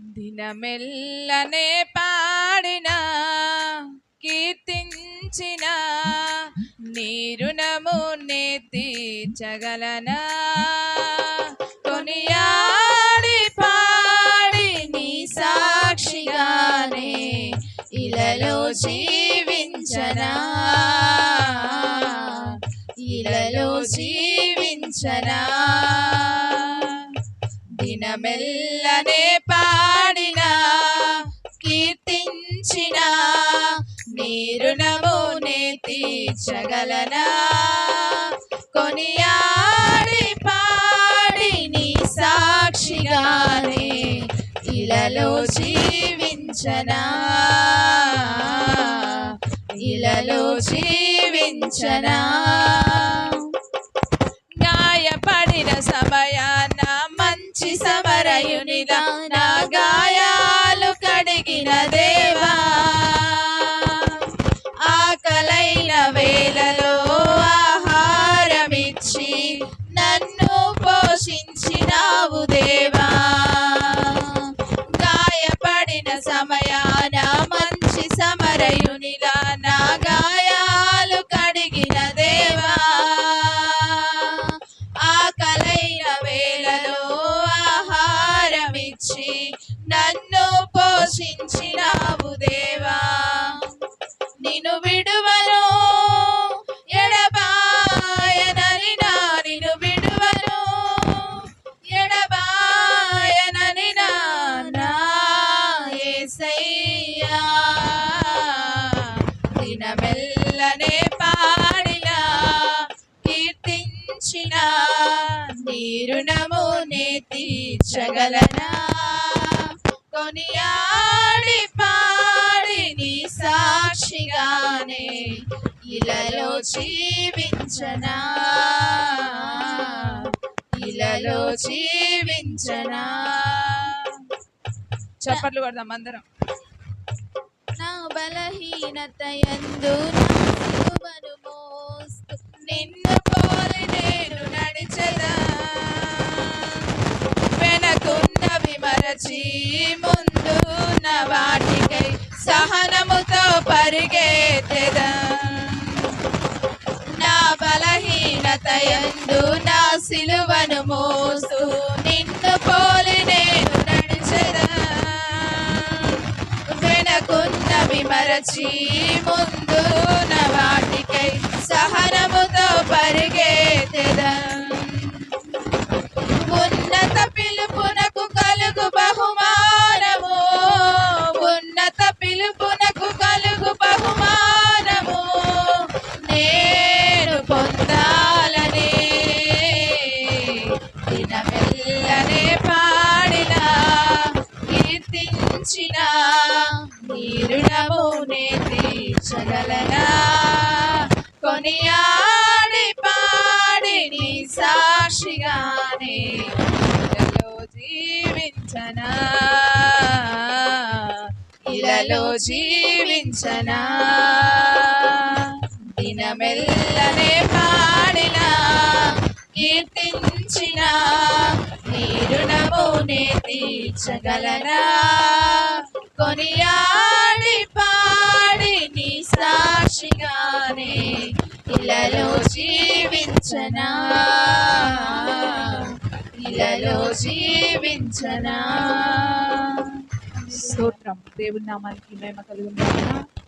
దినమెల్లనే పాడిన కీర్తించిన నీరునము నే తీర్చగలనా? కొనియాడి పాడి నీ సాక్షిగానే ఇలలో జీవించనా? ఇలలో జీవించనా? దినమెల్లనే తీర్చగలనా కొనియాడి పాడి నీ సాక్షిగానే ఇలలో జీవించనా? ఇలలో జీవించనా? గాయపడిన సమయాన మంచి సమరయునిదా నా గాయాలు కడిగినదే. మంచి సమరయునిలా నీరునము నే తీర్చగలనా కొనియాడి పాడి నీ సాక్షిగానే ఇలలో జీవించనా? ఇలలో జీవించనా? చప్పట్లు కొడదాం అందరం. నా బలహీనత ఎందు వచ్చి మరచి ముందు వాటికై సహనముతో పరిగెత్తెదా. నా బలహీనత యందు నా సిలువను మోస్తూ నిన్ను పోలి నేను నడిచెదా. వెనకున్నవి మరచి ముందు వాటి ఇలలో జీవించనా? ఇలలో జీవించనా? దినమెల్లనే పాడిన కీర్తించిన నీరుణము నే తీర్చగలనా? కొనియాడి పాడి నీ సాక్షిగానే ఇలలో జీవించనా? ఇలలో జీవించనా. స్తోత్రం. దేవుని నామానికి మేము కలుగుతున్నాం